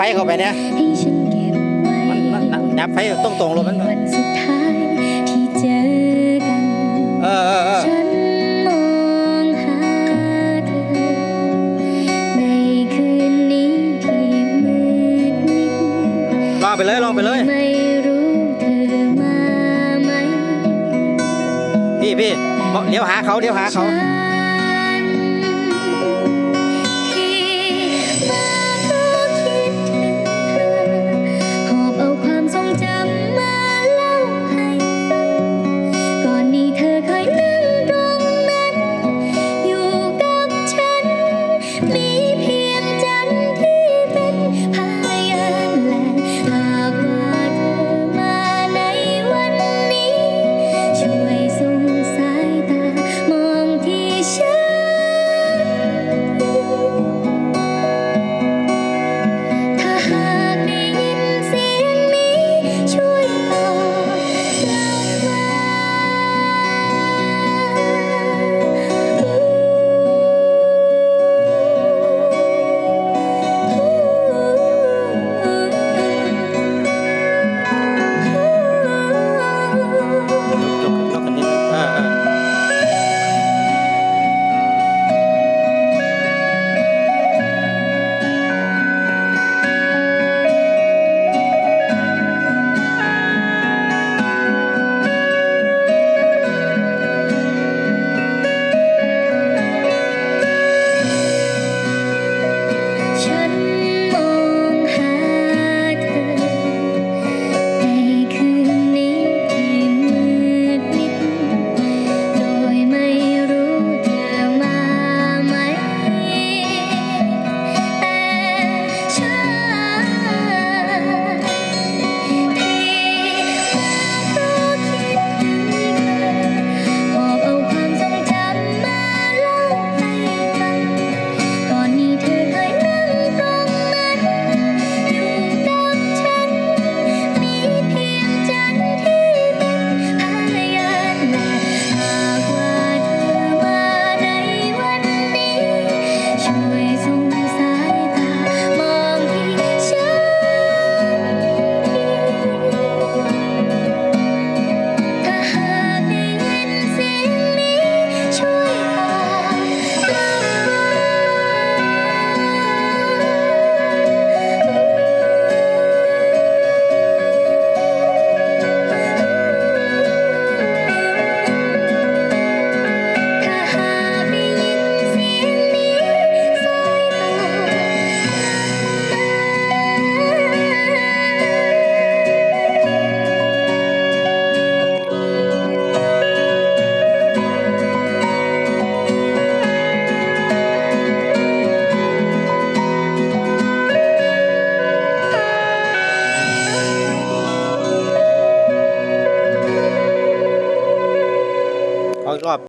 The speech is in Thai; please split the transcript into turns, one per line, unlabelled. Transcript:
ไฟ
เข้าไปเนี่ย
มันบ
มันันับไฟตรงตรงลงมันั้
เอ
เออเออเออลองไปเลยลองไปเลยพี่พี่เลี้ยวหาเขาเลี้ยวหาเขา